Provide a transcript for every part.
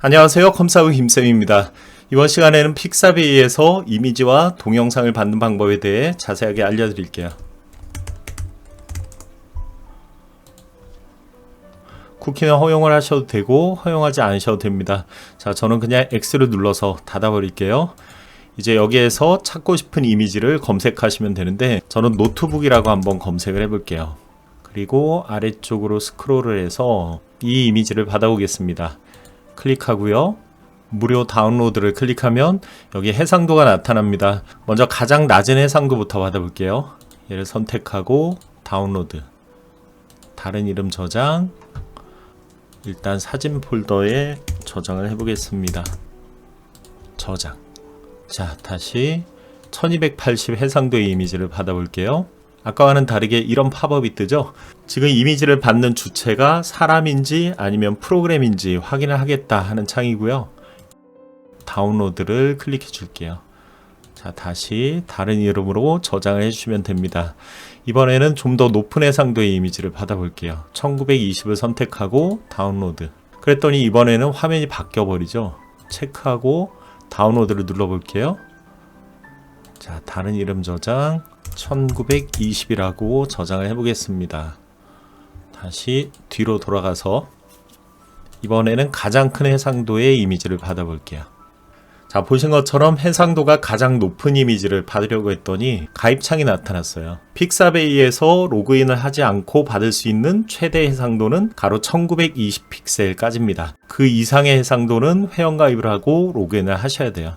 안녕하세요. 컴사우 김쌤입니다. 이번 시간에는 픽사베이에서 이미지와 동영상을 받는 방법에 대해 자세하게 알려드릴게요. 쿠키는 허용을 하셔도 되고 허용하지 않으셔도 됩니다. 자, 저는 그냥 X를 눌러서 닫아버릴게요. 이제 여기에서 찾고 싶은 이미지를 검색하시면 되는데 저는 노트북이라고 한번 검색을 해볼게요. 그리고 아래쪽으로 스크롤을 해서 이 이미지를 받아오겠습니다. 클릭하고요. 무료 다운로드를 클릭하면 여기 해상도가 나타납니다. 먼저 가장 낮은 해상도부터 받아볼게요. 얘를 선택하고 다운로드. 다른 이름 저장. 일단 사진 폴더에 저장을 해보겠습니다. 저장. 자, 다시 1280 해상도의 이미지를 받아볼게요. 아까와는 다르게 이런 팝업이 뜨죠. 지금 이미지를 받는 주체가 사람인지 아니면 프로그램인지 확인을 하겠다 하는 창이고요. 다운로드를 클릭해 줄게요. 자, 다시 다른 이름으로 저장을 해주시면 됩니다. 이번에는 좀 더 높은 해상도의 이미지를 받아 볼게요. 1920을 선택하고 다운로드. 그랬더니 이번에는 화면이 바뀌어 버리죠. 체크하고 다운로드를 눌러 볼게요. 자, 다른 이름 저장 1920이라고 저장을 해보겠습니다. 다시 뒤로 돌아가서 이번에는 가장 큰 해상도의 이미지를 받아볼게요. 자, 보신 것처럼 해상도가 가장 높은 이미지를 받으려고 했더니 가입창이 나타났어요. 픽사베이에서 로그인을 하지 않고 받을 수 있는 최대 해상도는 가로 1920 픽셀까지입니다. 그 이상의 해상도는 회원가입을 하고 로그인을 하셔야 돼요.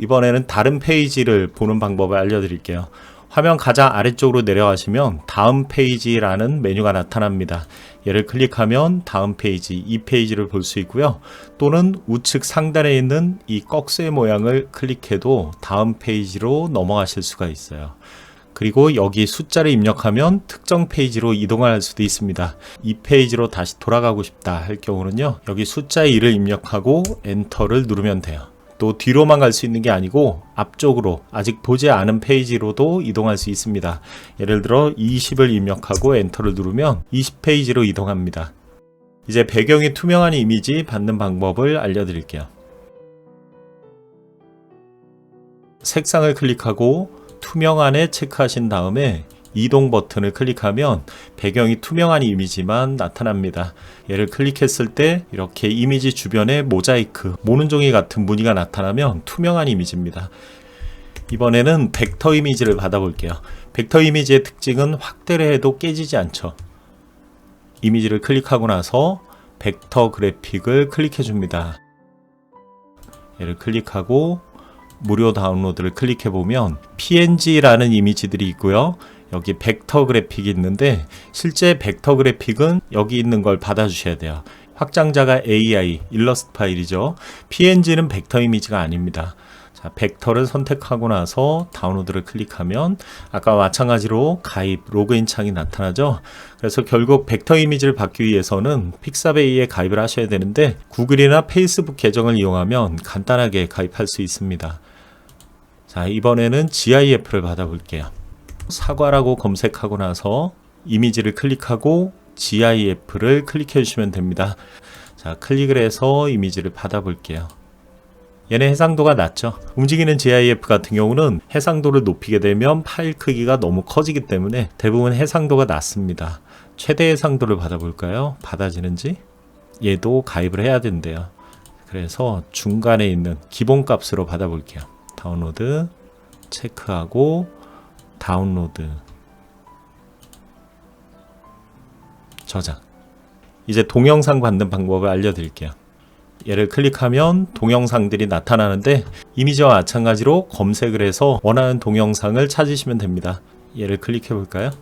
이번에는 다른 페이지를 보는 방법을 알려드릴게요. 화면 가장 아래쪽으로 내려가시면 다음 페이지라는 메뉴가 나타납니다. 얘를 클릭하면 다음 페이지, 이 페이지를 볼 수 있고요. 또는 우측 상단에 있는 이 꺽쇠 모양을 클릭해도 다음 페이지로 넘어가실 수가 있어요. 그리고 여기 숫자를 입력하면 특정 페이지로 이동할 수도 있습니다. 이 페이지로 다시 돌아가고 싶다 할 경우는요. 여기 숫자 2를 입력하고 엔터를 누르면 돼요. 또 뒤로만 갈 수 있는 게 아니고 앞쪽으로 아직 보지 않은 페이지로도 이동할 수 있습니다. 예를 들어 20을 입력하고 엔터를 누르면 20페이지로 이동합니다. 이제 배경이 투명한 이미지 받는 방법을 알려드릴게요. 색상을 클릭하고 투명한에 체크하신 다음에 이동 버튼을 클릭하면 배경이 투명한 이미지만 나타납니다. 얘를 클릭했을 때 이렇게 이미지 주변에 모자이크, 모는종이 같은 무늬가 나타나면 투명한 이미지입니다. 이번에는 벡터 이미지를 받아볼게요. 벡터 이미지의 특징은 확대를 해도 깨지지 않죠. 이미지를 클릭하고 나서 벡터 그래픽을 클릭해 줍니다. 얘를 클릭하고 무료 다운로드를 클릭해 보면 PNG라는 이미지들이 있고요. 여기 벡터 그래픽이 있는데 실제 벡터 그래픽은 여기 있는 걸 받아주셔야 돼요. 확장자가 AI, 일러스트 파일이죠. PNG는 벡터 이미지가 아닙니다. 자, 벡터를 선택하고 나서 다운로드를 클릭하면 아까 마찬가지로 가입, 로그인 창이 나타나죠. 그래서 결국 벡터 이미지를 받기 위해서는 픽사베이에 가입을 하셔야 되는데 구글이나 페이스북 계정을 이용하면 간단하게 가입할 수 있습니다. 자, 이번에는 GIF를 받아볼게요. 사과라고 검색하고 나서 이미지를 클릭하고 GIF를 클릭해 주시면 됩니다. 자, 클릭을 해서 이미지를 받아볼게요. 얘네 해상도가 낮죠. 움직이는 GIF 같은 경우는 해상도를 높이게 되면 파일 크기가 너무 커지기 때문에 대부분 해상도가 낮습니다. 최대 해상도를 받아볼까요? 받아지는지? 얘도 가입을 해야 된대요. 그래서 중간에 있는 기본 값으로 받아볼게요. 다운로드 체크하고 다운로드 저장 이제 동영상 받는 방법을 알려드릴게요. 얘를 클릭하면 동영상들이 나타나는데 이미지와 마찬가지로 검색을 해서 원하는 동영상을 찾으시면 됩니다. 얘를 클릭해 볼까요?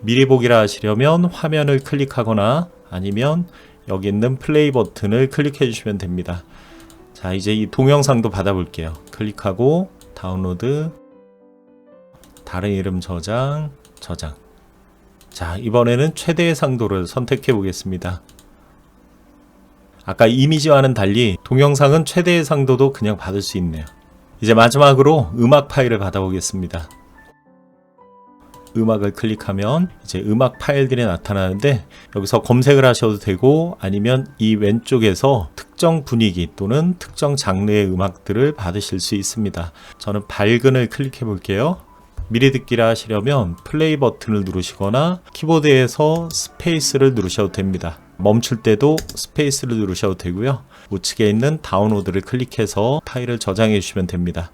미리 보기라 하시려면 화면을 클릭하거나 아니면 여기 있는 플레이 버튼을 클릭해 주시면 됩니다. 자, 이제 이 동영상도 받아볼게요. 클릭하고 다운로드 다른 이름 저장, 저장. 자, 이번에는 최대 해상도를 선택해 보겠습니다. 아까 이미지와는 달리 동영상은 최대 해상도도 그냥 받을 수 있네요. 이제 마지막으로 음악 파일을 받아보겠습니다. 음악을 클릭하면 이제 음악 파일들이 나타나는데 여기서 검색을 하셔도 되고 아니면 이 왼쪽에서 특정 분위기 또는 특정 장르의 음악들을 받으실 수 있습니다. 저는 밝은을 클릭해 볼게요. 미리 듣기를 하시려면 플레이 버튼을 누르시거나 키보드에서 스페이스를 누르셔도 됩니다. 멈출 때도 스페이스를 누르셔도 되고요. 우측에 있는 다운로드를 클릭해서 파일을 저장해 주시면 됩니다.